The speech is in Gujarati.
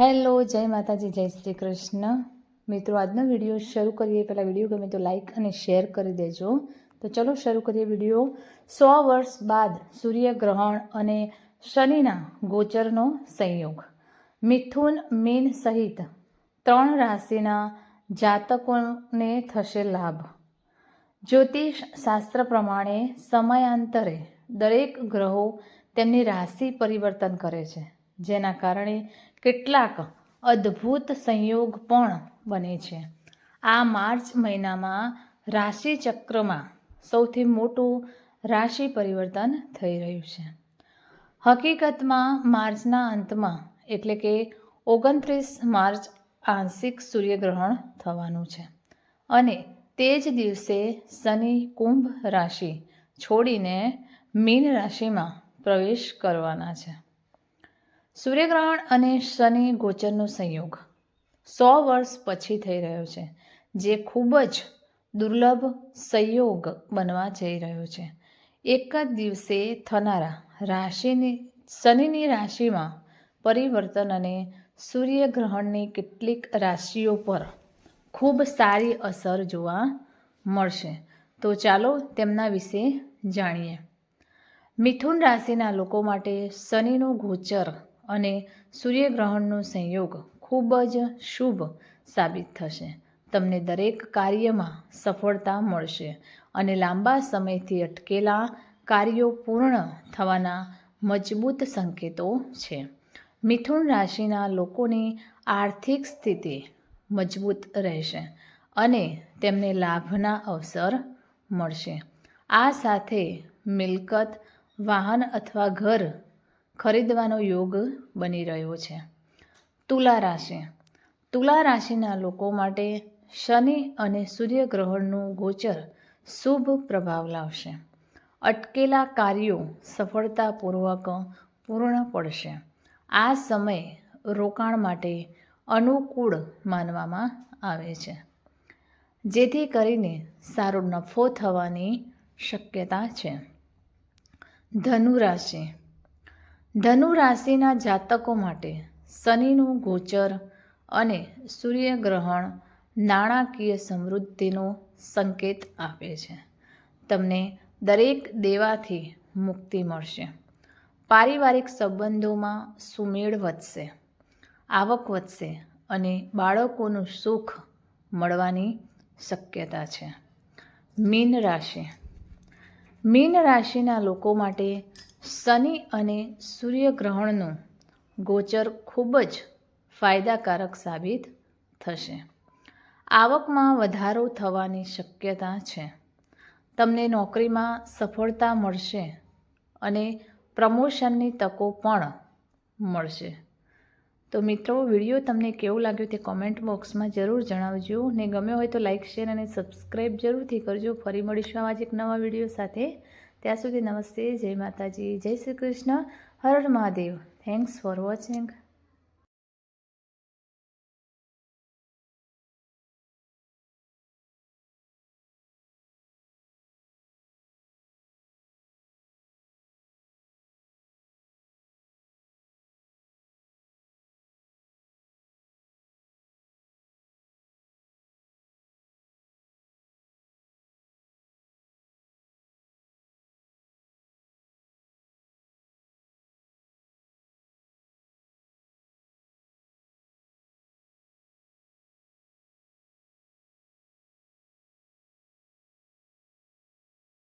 હેલો, જય માતાજી, જય શ્રી કૃષ્ણ. મિત્રો, આજનો વીડિયો શરૂ કરીએ. પહેલાં વીડિયો ગમે તો લાઈક અને શેર કરી દેજો. તો ચલો શરૂ કરીએ વીડિયો. સો વર્ષ બાદ સૂર્યગ્રહણ અને શનિના ગોચરનો સંયોગ. મિથુન મીન સહિત ત્રણ રાશિના જાતકોને થશે લાભ. જ્યોતિષ શાસ્ત્ર પ્રમાણે સમયાંતરે દરેક ગ્રહો તેમની રાશિ પરિવર્તન કરે છે, જેના કારણે કેટલાક અદ્ભુત સંયોગ પણ બને છે. આ માર્ચ મહિનામાં રાશિચક્રમાં સૌથી મોટું રાશિ પરિવર્તન થઈ રહ્યું છે. હકીકતમાં માર્ચના અંતમાં, એટલે કે ઓગણત્રીસ માર્ચ આંશિક સૂર્યગ્રહણ થવાનું છે. અને તે જ દિવસે શનિ કુંભ રાશિ છોડીને મીન રાશિમાં પ્રવેશ કરવાના છે. સૂર્યગ્રહણ અને શનિ ગોચરનો સંયોગ સો વર્ષ પછી થઈ રહ્યો છે, જે ખૂબ જ દુર્લભ સંયોગ બનવા જઈ રહ્યો છે. એક જ દિવસે થનારા રાશિની, શનિની રાશિમાં પરિવર્તન અને સૂર્યગ્રહણની કેટલીક રાશિઓ પર ખૂબ સારી અસર જોવા મળશે. તો ચાલો તેમના વિશે જાણીએ. મિથુન રાશિના લોકો માટે શનિનું ગોચર અને સૂર્યગ્રહણનો સંયોગ ખૂબ જ શુભ સાબિત થશે. તમને દરેક કાર્યમાં સફળતા મળશે અને લાંબા સમયથી અટકેલા કાર્યો પૂર્ણ થવાના મજબૂત સંકેતો છે. મિથુન રાશિના લોકોની આર્થિક સ્થિતિ મજબૂત રહેશે અને તેમને લાભના અવસર મળશે. આ સાથે મિલકત, વાહન અથવા ઘર ખરીદવાનો યોગ બની રહ્યો છે. તુલા રાશિ. તુલા રાશિના લોકો માટે શનિ અને સૂર્યગ્રહણનું ગોચર શુભ પ્રભાવ લાવશે. અટકેલા કાર્યો સફળતાપૂર્વક પૂર્ણ પડશે. આ સમય રોકાણ માટે અનુકૂળ માનવામાં આવે છે. જેથી કરીને સારો નફો થવાની શક્યતા છે. ધનુ રાશિ. ધનુ રાશિના જાતકો માટે શનિનું ગોચર અને સૂર્યગ્રહણ નાણાકીય સમૃદ્ધિનો સંકેત આપે છે. તમને દરેક દેવાથી મુક્તિ મળશે. પારિવારિક સંબંધોમાં સુમેળ વધશે, આવક વધશે અને બાળકોનું સુખ મળવાની શક્યતા છે. મીન રાશિ મીન રાશિના લોકો માટે શનિ અને સૂર્યગ્રહણનું ગોચર ખૂબ જ ફાયદાકારક સાબિત થશે. આવકમાં વધારો થવાની શક્યતા છે. તમને નોકરીમાં સફળતા મળશે અને પ્રમોશનની તકો પણ મળશે. તો મિત્રો, વીડિયો તમને કેવું લાગ્યું તે કોમેન્ટ બોક્સમાં જરૂર જણાવજો ને ગમ્યો હોય તો લાઇક શેર અને સબસ્ક્રાઈબ જરૂરથી કરજો. ફરી મળીશું આવા જ એક નવા વીડિયો સાથે. ત્યાં સુધી નમસ્તે, જય માતાજી, જય Shri Krishna, Har Mahadev. Thanks for watching